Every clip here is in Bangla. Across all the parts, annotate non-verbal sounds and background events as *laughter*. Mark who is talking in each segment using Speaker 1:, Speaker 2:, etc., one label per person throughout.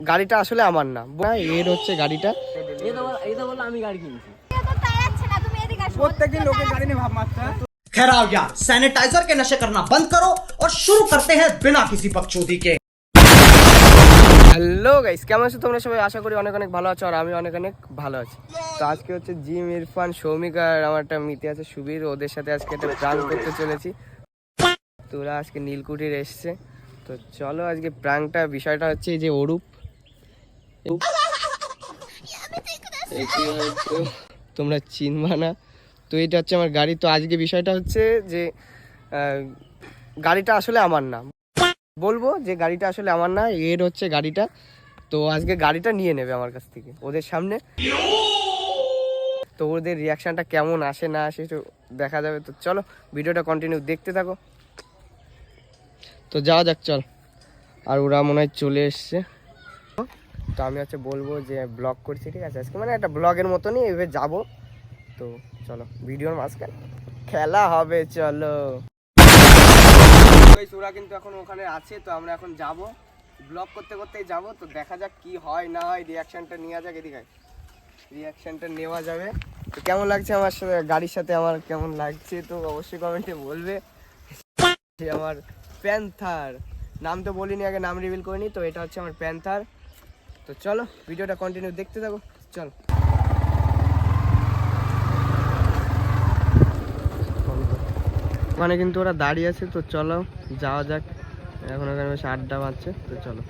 Speaker 1: গাড়িটা আসলে আমার না না, এর হচ্ছে গাড়িটা
Speaker 2: এই তো বল- এই তো বললো আমি গাড়ি কিনছি
Speaker 3: তো তাড়াচ্ছে না তুমি এদিকে আসো
Speaker 4: প্রত্যেকদিন লোকের গাড়ি নিয়ে ভাব মারতে
Speaker 5: ठहराओ यार सैनिटाइजर के नशे करना बंद करो और शुरू करते हैं बिना किसी बकचोदी के
Speaker 1: হ্যালো গাইস কেমন আছো তোমরা সবাই আশা করি অনেক অনেক ভালো আছো আর আমি অনেক অনেক ভালো আছি তো আজকে হচ্ছে জিম ইরফান সৌমিক আর আমার একটা মিতি আছে সুবীর ওদের সাথে আজকে একটা প্রাণ করতে চলেছি তো ওরা আজকে নীলকুঠির এসছে তো চলো আজকে প্রাংটা বিষয়টা হচ্ছে এই যে অরূপ একে হয়তো তোমরা চিনবা না। তো এটা হচ্ছে আমার গাড়ি। তো আজকে বিষয়টা হচ্ছে যে গাড়িটা আসলে আমার না বলব যে গাড়িটা আসলে আমার না, এর হচ্ছে গাড়িটা। তো আজকে গাড়িটা নিয়ে নেবে আমার কাছ থেকে, ওদের সামনে। তো ওদের রিয়াকশনটা কেমন আসে না আসে তো দেখা যাবে। তো চলো, ভিডিওটা কন্টিনিউ দেখতে থাকো। তো যাওয়া যাক, চল। আর ওরা মনে হয় চলে এসছে। তো আমি হচ্ছে বলব যে ব্লগ করছি, ঠিক আছে? আজকে মানে একটা ব্লগের মতনই এভাবে যাব। তো চলো, ভিডিওর মাঝখানে খেলা হবে, চলো। ওরা কিন্তু এখন ওখানে আছে, তো আমরা এখন যাব। ব্লগ করতে করতেই যাব, তো দেখা যাক কি হয়, না হয় রিয়াকশনটা নেওয়া যাক এদিকে। রিয়াকশনটা নেওয়া যাবে। তো কেমন লাগছে আমার সাথে? গাড়ির সাথে আমার কেমন লাগছে? তো অবশ্যই কমেন্টে বলবে। আমার প্যান্থার। নাম তো বলিনি আগে, নাম রিভিল করিনি, তো এটা হচ্ছে আমার প্যান্থার। তো চলো ভিডিওটা কন্টিনিউ দেখতে থাকো চলো। ওখানে কিন্তু ওরা দাঁড়িয়ে আছে তো চলো যাওয়া যাক। এখন ওখানে বেশ আড্ডা মারছে তো চলো।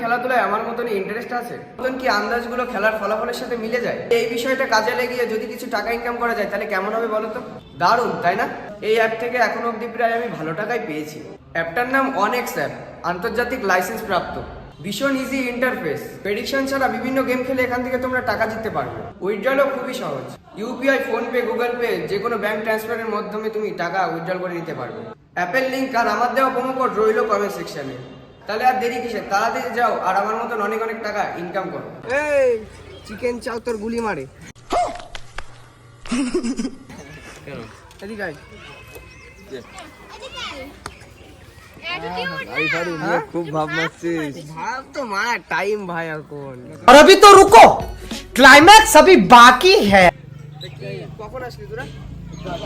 Speaker 1: খেলাধুলায় আমার মতন ইন্টারেস্ট আছে। মতন কি আন্দাজগুলো খেলার ফলাফলের সাথে মিলে যায়? এই বিষয়টা কাজে লেগিয়ে যদি কিছু টাকা ইনকাম করা যায়, তাহলে কেমন হবে বলো তো দারুণ, তাই না? এই অ্যাপ থেকে এখনও অবধি প্রায় আমি ভালো টাকাই পেয়েছি। অ্যাপটার নাম অনেক্স অ্যাপ আন্তর্জাতিক লাইসেন্স প্রাপ্ত। ভীষণ ইজি ইন্টারফেস প্রেডিকশন ছাড়া বিভিন্ন গেম খেলে এখান থেকে তোমরা টাকা জিততে পারবে। উইথড্রলও খুবই সহজ। ইউপিআই ফোনপে গুগল পে যে কোনো ব্যাংক ট্রান্সফারের মাধ্যমে তুমি টাকা উইথড্রল করে নিতে পারবে। অ্যাপের লিঙ্ক আর আমার দেওয়া প্রোমো কোড রইল কমেন্ট সেকশনে তাহলে আর দেরি কিসে তাড়াতাড়ি যাও আর আমার মতন অনেক অনেক টাকা ইনকাম করো এই চিকেন চাও তোর গুলি মারে এদিকে আয়। হ্যাঁ?
Speaker 4: খুব ভাব মারছিস
Speaker 1: ভাব তো মার টাইম ভাই এখন
Speaker 5: और अभी तो रुको क्लाइमैक्स अभी बाकी है
Speaker 1: তা কি, কখন আসলি তোরা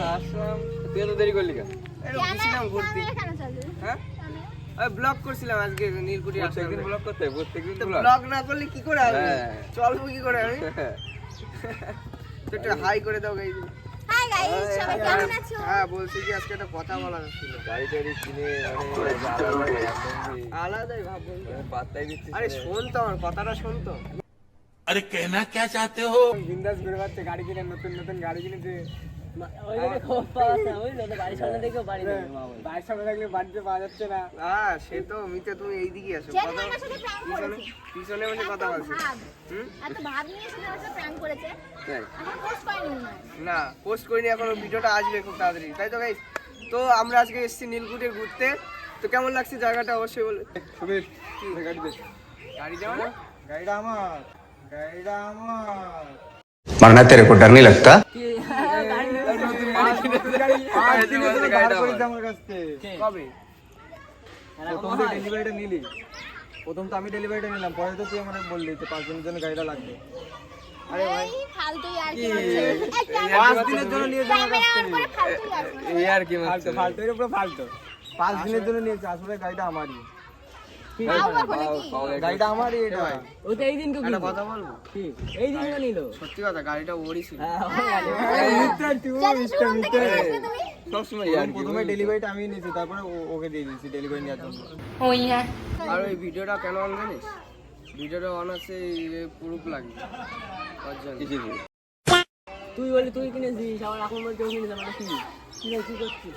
Speaker 4: আসলাম তুই এত দেরি করলি কেন
Speaker 1: এই গেছিলাম ঘুরতে
Speaker 3: কেন চলবে
Speaker 1: হ্যাঁ করছিলাম আজকে নীলকুটি
Speaker 4: প্রত্যেকদিন করতে প্রত্যেকদিন
Speaker 1: না করলে কি করে হবে? চলবো কি করে আমি? *laughs* একটু হাই করে দাও গাইজ। হ্যাঁ,
Speaker 4: হ্যাঁ। হ্যাঁ,
Speaker 1: আলাদাই আরে আমার কথাটা
Speaker 6: আরে কেনা কে চাতে হো?
Speaker 4: বিন্দাস ঘুরে গাড়ি কিনে নতুন নতুন গাড়ি কিনেছে।
Speaker 1: হ্যাঁ পিছনে পিছনে বসে কথা বলছি।
Speaker 3: হয়।
Speaker 1: না পোস্ট করিনি এখন ভিডিওটা আসবে খুব তাড়াতাড়ি। তাই তো গাইস তো আমরা আজকে এসেছি নীলকুঠে ঘুরতে। তো কেমন লাগছে জায়গাটা অবশ্যই বলে
Speaker 4: সুবীর গাড়ি দে।
Speaker 1: গাড়ি যাওয়া না?
Speaker 4: গাড়িটা আমার। গাড়িটা আমার।
Speaker 7: मरना तेरे को डर नहीं लगता?
Speaker 4: পরে তো তুই বললি পাঁচ লাগবে আর
Speaker 3: কি?
Speaker 4: পাঁচ দিনের জন্য নিয়ে পাঁচ দিনের জন্য নিয়েছে আসলে গাড়িটা আমারই গাড়িটা আমারই এটা।
Speaker 2: ও তো এই দিন কেউ
Speaker 1: একটা কথা বলব?
Speaker 2: কি? এই দিন কেউ নিল।
Speaker 1: সত্যি কথা গাড়িটা ওরই ছিল।
Speaker 2: হ্যাঁ
Speaker 3: থেকে
Speaker 4: মিথ্যা
Speaker 3: আসবে তুমি?
Speaker 1: সবসময়
Speaker 4: প্রথম- প্রথমে ডেলিভারিটা আমি নিয়েছি তারপরে ও- ওকে দিয়ে দিয়েছি ডেলিভারি নেওয়ার জন্য।
Speaker 1: আর ওই ভিডিওটা কেন অন জানিস? ভিডিওটা অন আছে প্রুফ লাগে
Speaker 2: তুই বলি তুই কিনেছিস? আবার এখন বলতে ও কিনেছে মানে কি? কি করছিস?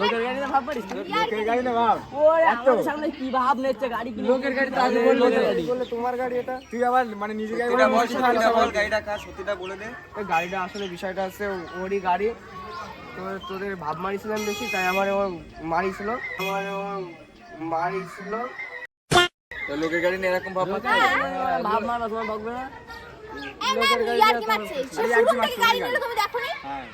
Speaker 2: লোকের গাড়ি না ভাব পারিস
Speaker 4: লোকের গাড়ি ভাব।
Speaker 2: ওরে আমাদের সামনে কি ভাব নিচ্ছে গাড়ি কিনে? লোকের গাড়ি তো আগে বলল
Speaker 4: বললে তোমার গাড়ি এটা। তুই আবার মানে নিজে গাড়ি বল সত্যিটা বল গাড়িটা কার সত্যিটা বলে দে।
Speaker 1: গাড়িটা আসলে বিষয়টা আছে ওরই গাড়ি। তোদের ভাব মারিছিলাম বেশি তাই আমার ও মারিছিল। আমার ও মারিছিল।
Speaker 4: লোকের গাড়ি নিয়ে এরকম ভাব
Speaker 2: ভাব মারবা তোমার ভাববে না?
Speaker 3: না ইয়ার কি মারছে সে শুরু থেকে গাড়ি নিল তুমি দেখোনি
Speaker 4: হ্যাঁ।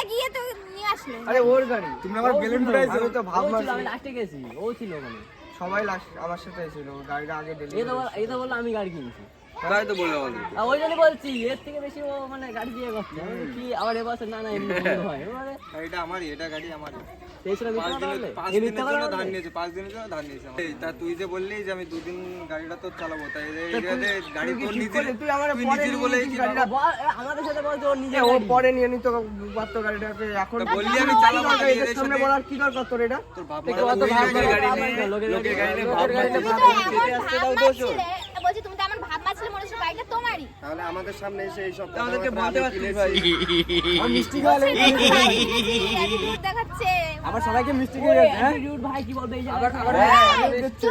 Speaker 3: তোমরা গিয়ে তো নিয়ে আসলে।
Speaker 1: আরে ওর গাড়ি।
Speaker 4: তুমি আমার বেলুন ফুটাইছো?
Speaker 1: আমি তো ভাব
Speaker 2: ও
Speaker 1: মারছি
Speaker 2: আমি লাস্টে গেছি। ও ছিল ওখানে।
Speaker 1: সবাই লাস্ট আমার সাথে ছিল গাড়িটা আগে
Speaker 2: এই তো এই তো বলল আমি গাড়ি কিনছি।
Speaker 4: তাই তো বললাম আমাদের
Speaker 2: ওই জন্য বলছি এর থেকে বেশি ও মানে গাড়ি দিয়ে করছে কি আবার এবছর না না এমনি বন্ধ হয় মানে
Speaker 4: আমারই এটা গাড়ি আমারই তুই যে বললি যে আমি দুদিন গাড়িটা তো চালাবো তাই গাড়ি তোর নিজের
Speaker 1: তুই আমার পরে
Speaker 4: নিজের
Speaker 1: নিয়ে
Speaker 4: বলে
Speaker 1: গাড়িটা?
Speaker 2: আমাদের সাথে বলছে নিজে
Speaker 1: ও পরে নিয়ে নিত পারতো গাড়িটাকে এখন
Speaker 4: বললি আমি চালাবো
Speaker 1: সামনে বলার কি দরকার তোর এটা
Speaker 4: তোর বাপ গাড়ি নিয়ে
Speaker 2: লোকের গাড়ি
Speaker 4: নিয়ে ভাব
Speaker 2: গাড়ি নিয়ে ভাব
Speaker 3: বলছি তুমি তো এমন ভাব মারছিলে মনে হচ্ছে গাড়িটা তোমারই
Speaker 1: তাহলে আমাদের সামনে এসে এই সব
Speaker 4: আমাদেরকে বলতে পারছিস ভাই।
Speaker 3: মিষ্টি খাওয়ালে দেখাচ্ছে *laughs*
Speaker 4: আবার সবাইকে মিষ্টি খেয়ে যাচ্ছে হ্যাঁ?
Speaker 2: ভাই কি বলবে এই
Speaker 3: মিষ্টি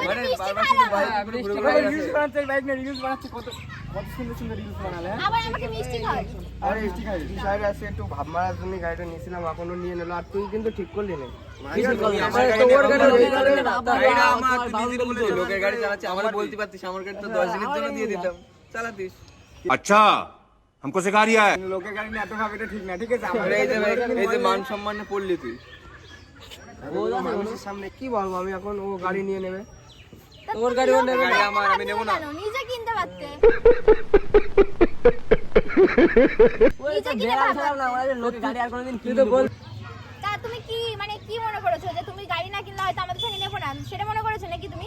Speaker 4: রিলস বানাচ্ছে বাইক নিয়ে রিলস বানাচ্ছে কত কত সুন্দর সুন্দর রিলস বানালে হ্যাঁ?
Speaker 3: আবার আমাকে মিষ্টি
Speaker 1: আরে বিষয়টা আছে একটু ভাব মারার জন্য গাড়িটা নিয়েছিলাম এখনও নিয়ে নিলো আর তুই কিন্তু ঠিক করলি না।
Speaker 4: আমার বলতে পারতিস আমার গাড়ি তো দশ দিনের জন্য দিয়ে দিতাম। চালাতিস।
Speaker 6: अच्छा हमको सिखा रिया है
Speaker 4: লোকের গাড়ি নিয়ে এত ভাব এটা ঠিক না ঠিক আছে আমার এই যে এই যে মান সম্মানে পড়লি তুই
Speaker 1: মানুষের সামনে কি বলবো আমি এখন ও গাড়ি নিয়ে নেবে
Speaker 3: ওর গাড়ি ওর
Speaker 4: গাড়ি আমার, আমি নেবো না।
Speaker 3: নিজে কিনতে পারতে
Speaker 2: ওই তো
Speaker 3: নিজে কিনে
Speaker 2: বেড়াল
Speaker 3: ভাব
Speaker 2: ছাড়াও না আমাদের লোকের গাড়ি আর কোনোদিন কিনতে বল
Speaker 3: তা তুমি কি মানে কি মনে করেছো যে তুমি গাড়ি না কিনলে হয়তো আমাদের সঙ্গে নেবো না সেটা মনে করেছো নাকি তুমি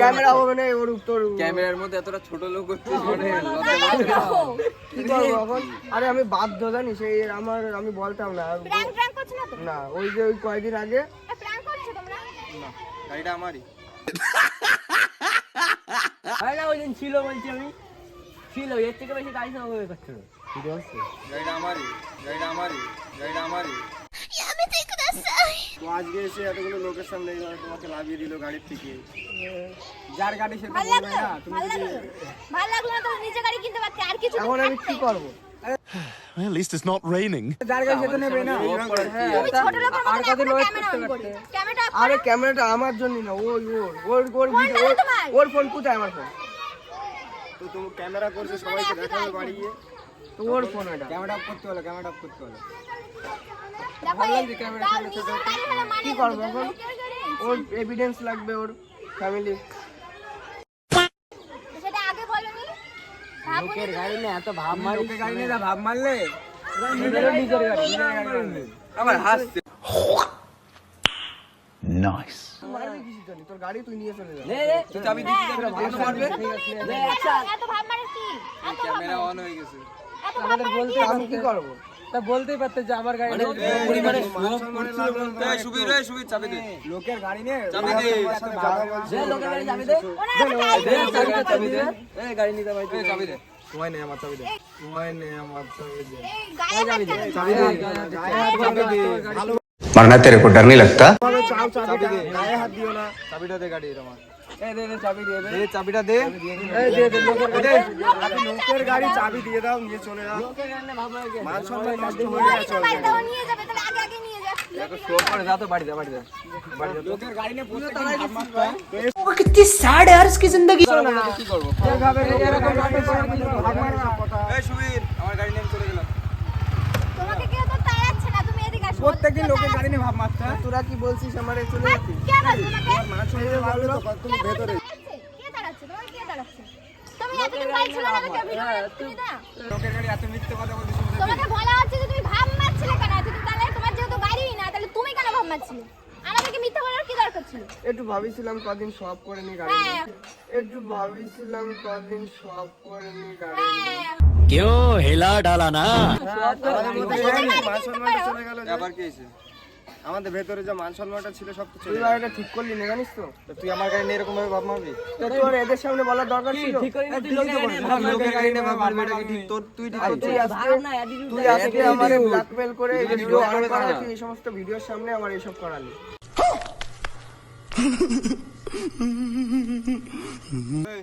Speaker 1: ক্যামেরা হবে না ওর উত্তর
Speaker 4: ক্যামেরার মধ্যে এতটা ছোট লোক করছিস মানে
Speaker 1: কি করব এখন? আরে আমি বাধ্য জানি সেই আমার আমি বলতাম না।
Speaker 3: প্র্যাঙ্ক প্র্যাঙ্ক করছ না তো
Speaker 1: না ওই যে ওই কয়দিন আগে।
Speaker 3: প্র্যাঙ্ক করছ তোমরা?
Speaker 4: গাড়িটা আমারই।
Speaker 2: আরে ওই দিন ছিল বলছি আমি। ছিল এর থেকে বেশি গাড়ি সঙ্গে করছিল বুঝতে পারছ
Speaker 4: গাড়িটা আমারই গাড়িটা আমারই গাড়িটা আমারই।
Speaker 1: তো আজকে এসে এতগুলো লোকের সামনে এইভাবে তোমাকে লাভিয়ে দিল গাড়ির থেকে।
Speaker 4: যার গাড়ি সে
Speaker 3: ভালো লাগল?
Speaker 4: না তুমি
Speaker 3: ভালো লাগল? ভালো লাগল না তো নিজে গাড়ি কিনতে পারতে? আর কিছু
Speaker 1: এখন আমি কি করব?
Speaker 6: At least it's not raining.
Speaker 3: Camera
Speaker 1: আরে ক্যামেরাটা আমার জন্য না ওই ওর ওর ফোন কোথায় আমার ফোন তো তুমি ক্যামেরা করছে সবাইকে দেখাবে বাড়ি গিয়ে তো ওর ফোন এটা।
Speaker 4: ক্যামেরা অফ করতে হলো ক্যামেরা অফ করতে হলো।
Speaker 3: মানে
Speaker 1: কি করব এখন? ওর এভিডেন্স লাগবে ওর ফ্যামিলি
Speaker 3: সেটা আগে বলনি? ভাবুনি
Speaker 2: লোকের গাড়ি না এত ভাব মারি
Speaker 4: লোকের গাড়ি নিয়ে ভাব মারলে আবার হাসছে
Speaker 1: জানি তোর গাড়ি তুই নিয়ে চলে যা।
Speaker 2: নে নে।
Speaker 4: তুই চাবি দিচ্ছিস একটা ভালো মারবে?
Speaker 2: নে
Speaker 3: এত- ভাব কি?
Speaker 4: ক্যামেরা অন হয়ে গেছে।
Speaker 3: এত ভাব মানে কি
Speaker 1: আমি কি করবো
Speaker 4: তা বলতেই পারতে যে আমার গাড়ি পরিমাণে সুবির রে সুবির চাবি দে লোকের গাড়ি নিয়ে চাবি দে
Speaker 2: দে লোকের গাড়ি যাবে দে
Speaker 3: ওনারা তো গাড়ি
Speaker 4: দে
Speaker 3: কিনে
Speaker 4: চাবি দে
Speaker 3: দেবে।
Speaker 4: চাবি দে এই গাড়ি নিতে ভাই চাবি দে সময় নেই আমার চাবি দে
Speaker 1: সময় নেই আমার চাবি দে।
Speaker 3: এই গায়ে হাত কেন দিচ্ছ?
Speaker 4: চাবি দে চাবি দে ভালো
Speaker 7: मरना तेरे को डर नहीं लगता
Speaker 1: ভালো চাও চাবি দে গায়ে হাত দিও না
Speaker 4: চাবিটা দে গাড়ি তোমার এই দে দে চাবি দিয়ে দে দে চাবিটা দে এই দে দে লোকের দে
Speaker 1: আপনি লোকের গাড়ি চাবি দিয়ে দাও নিয়ে চলে যাও
Speaker 2: লোকের গাড়ি না ভাব মারি কি?
Speaker 1: মান সম্মান নষ্ট হয়ে
Speaker 3: গাড়ি
Speaker 1: গেছে
Speaker 3: তো বাড়িতে ও নিয়ে যাবে তাহলে আগে আগে নিয়ে যা
Speaker 4: একটা শো করে যা তো বাড়ি যা বাড়ি যা বাড়ি যা লোকের গাড়ি নিয়ে প্রত্যেকদিন ভাব মারতে হয়
Speaker 5: कितनी सैड है यार इसकी जिंदगी
Speaker 4: কি করব
Speaker 1: এইভাবে এরকম নাটক করে কিন্তু ভাগ মারো না কথা
Speaker 4: এই সুবীর আমার গাড়ি নিয়ে আমি চলে গেলাম প্রত্যেকদিন লোকের গাড়ি নিয়ে ভাব মারতে
Speaker 1: তোরা কি বলছিস আমার চলে
Speaker 3: হ্যাঁ,
Speaker 1: যাচ্ছিস
Speaker 4: তো তুমি ভেতরে?
Speaker 3: কে দাঁড়াচ্ছে? তোমাকে কে দাঁড়াচ্ছে? তুমি এতদিন গাড়ি না, আমাকে ভিডিও তুমি না?
Speaker 4: লোকের গাড়ি এত মিথ্যে কথা বলছিস
Speaker 3: তোমাকে বলা হচ্ছে যে তুমি ভাব মারছিলে কেন? এতদিন তাহলে তোমার যেহেতু গাড়িই না তাহলে তুমি কেন ভাব মারছিলে? আমাদেরকে মিথ্যা বলার কি দরকার ছিল?
Speaker 1: একটু ভাবিছিলাম কদিন সব করে নি গাড়ি
Speaker 3: হ্যাঁ।
Speaker 1: একটু ভাবিছিলাম কদিন সব করে নি গাড়ি
Speaker 6: কেউ হেলা ডালা না।
Speaker 4: আমাদের ভেতরে যে মান সম্মানটা ছিল সব কিছু
Speaker 1: তুই এটা ঠিক করলি না জানিস তো?
Speaker 4: তুই আমার গাড়ি নিয়ে এরকম ভাবে ভাব মারবি?
Speaker 1: তো তোর এদের সামনে বলার দরকার ছিল?
Speaker 2: ঠিক করি
Speaker 4: হ্যাঁ, না তুই লোকের গাড়ি নিয়ে ভাব মারবি। এটা ঠিক? তোর তুই ঠিক করছিস?
Speaker 1: তুই তুই আজকে আমার ব্ল্যাকমেল করে এই ভিডিও
Speaker 4: আর
Speaker 1: করে তুই এই সমস্ত ভিডিওর সামনে আমার
Speaker 4: এই
Speaker 3: সব করালি Hey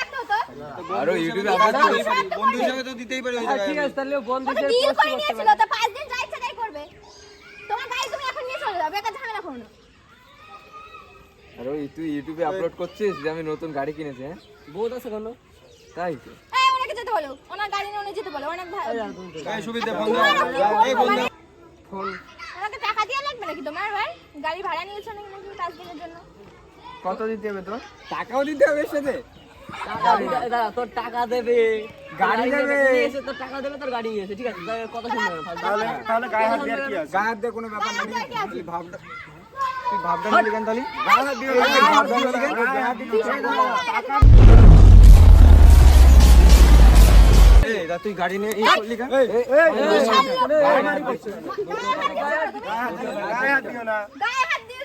Speaker 8: আরও ইউটিউবে আপলোড
Speaker 4: দিতেই পারি, বন্ধু হিসাবে তো দিতেই পারি ওই
Speaker 2: ঠিক আছে তাহলে বন্ধু
Speaker 3: ডিল করে নিয়েছিল তো পাঁচ দিন যা ইচ্ছা তাই করবে। তোমার গাড়ি তুমি এখন নিয়ে চলে যাবে একা ঝামেলা করো না।
Speaker 8: আর ওই তুই ইউটিউবে আপলোড করছিস যে আমি নতুন গাড়ি কিনেছি হ্যাঁ?
Speaker 2: বহুত আছে কেন?
Speaker 8: তাই তো।
Speaker 3: এই ওনাকে যেতে বলো। ওনার গাড়ি নিয়ে উনি যেতে বলো। অনেক ভালো
Speaker 4: এই সুবিধা ফোন দাও এই ফোন দাও
Speaker 1: ফোন।
Speaker 3: ওনাকে টাকা দিয়ে লাগবে নাকি তোমার ভাই? গাড়ি ভাড়া নিয়েছো নাকি নাকি পাঁচ দিনের জন্য?
Speaker 1: কত দিতে হবে তোর?
Speaker 4: টাকাও দিতে হবে সাথে।
Speaker 2: তোর টাকা দেবে
Speaker 4: গাড়ি
Speaker 2: তোর
Speaker 4: দেবে।
Speaker 2: এসে তোর টাকা দেবে তোর গাড়ি এসে ঠিক আছে তাহলে কথা শুনবে না ফালতু।
Speaker 4: তাহলে তাহলে গায়ে হাত দেওয়ার কি আছে গায়ে হাত দিয়ে কোনো ব্যাপার নেই তুই ভাবটা তুই ভাবটা নিলি কেন তাহলে গায়ে হাত দিয়ে ভাবটা নিলি কেন গায়ে হাত দিয়ে এই তুই গাড়ি নিয়ে এই করলি কেন এই এই গায়ে হাত দিও না
Speaker 3: গায়ে হাত দিও না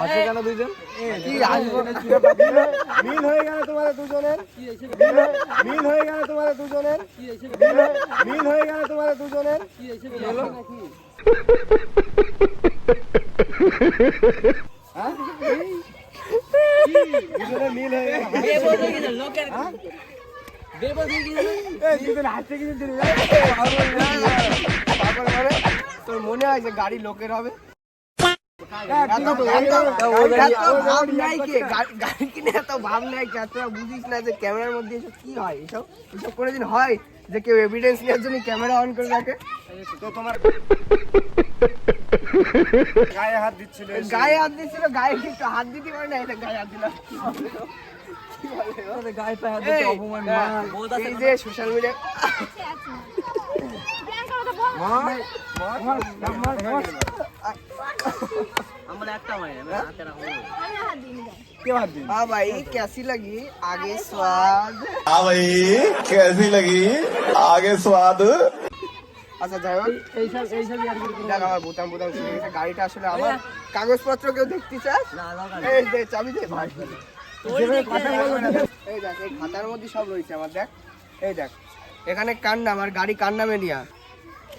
Speaker 8: হাসে কেন দুইজন?
Speaker 1: কি আসব
Speaker 4: মিল হয়ে গেল তোমাদের দুজনের। মিল হয়ে গেল তোমাদের দুজনের। মিল হয়ে গেল তোমাদের দুজনের। মিল হয়ে গেল।
Speaker 2: লোকের
Speaker 1: মানে তোর মনে হয় যে গাড়ি লোকের হবে? ভাব নাই কে গাড়ি- গাড়ি কিনে এত ভাব নাই কে তোরা বুঝিস না যে ক্যামেরার মধ্যে এসব কি হয় এসব এসব কোনোদিন হয় যে কেউ এভিডেন্স নেওয়ার জন্য ক্যামেরা অন করে রাখে
Speaker 4: তো তোমার গায়ে হাত দিচ্ছিল
Speaker 1: গায়ে হাত দিচ্ছিল। গায়ে কিন্তু হাত দিতে পারে না এটা গায়ে হাত দিলাম
Speaker 8: গায়ে পায়ে অপমান
Speaker 1: এই যে সোশ্যাল মিডিয়া हाँ भाई कैसी लगी आगे स्वाद
Speaker 6: हाँ भाई कैसी लगी आगे स्वाद
Speaker 1: আচ্ছা যাই হোক
Speaker 2: এইসব এইসব আর কি
Speaker 1: দেখ আমার বোতাম বোতাম খুলে গেছে গাড়িটা আসলে আমার কাগজপত্র কেউ দেখতে চাস
Speaker 2: না দরকার
Speaker 1: এই দে চাবি দে ভাই
Speaker 2: তোর কথা বলবো না
Speaker 1: এই দেখ এই খাতার মধ্যে সব রয়েছে আমার দেখ এই দেখ এখানে কার নাম আর গাড়ি কার নামে নিয়া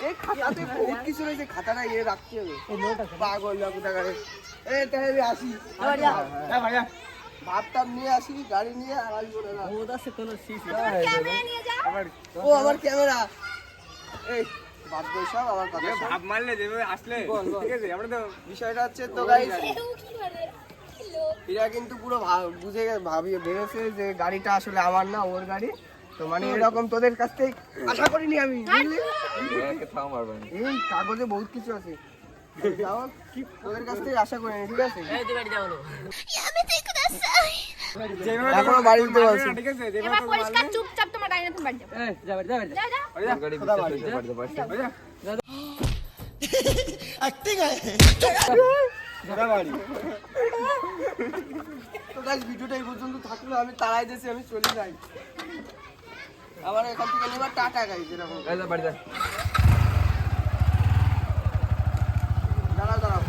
Speaker 1: এই খাতাতে বহুত কিছু রয়েছে খাতাটা ইয়ে রাখতে হবে। পাগল না কোথাকারে। এই তাহলে আসি। নিয়ে আসি গাড়ি নিয়ে আর আসব না
Speaker 2: কোন
Speaker 1: ও আমার ক্যামেরা। এই
Speaker 4: ভাব মারলে যেভাবে আসলে ঠিক আছে আমরা তো
Speaker 1: বিষয়টা হচ্ছে তো?
Speaker 3: হ্যালো।
Speaker 1: এরা কিন্তু পুরো বুঝে গে- ভাবি ভেবেছে যে গাড়িটা আসলে আমার না ওর গাড়ি। তো মানে এরকম তোদের কাছ থেকে আশা করিনি আমি এই কাগজে বহুত কিছু আছে। তোদের কাছ থেকে আশা করিনি ঠিক আছে?
Speaker 2: এই তুই বাড়ি যাব।
Speaker 1: এখনও
Speaker 3: এবার পরিষ্কার চুপচাপ তোমার গাড়ি তুমি বাড়ি যাও।
Speaker 2: যা বাড়ি যা বাড়ি যা।
Speaker 3: যা। যা।
Speaker 8: গাড়ি বিশ্বাস হয়েছে বাড়িতে পারছি
Speaker 1: তো গাইজ ভিডিওটা এই পর্যন্ত থাকল আমি তারাই দিয়েছি আমি চলে যাই। আমার এখান থেকে নেবার টাটা গাইজ এরকম।
Speaker 8: গাইজ বাড়ি দাঁড়াও দাঁড়াও।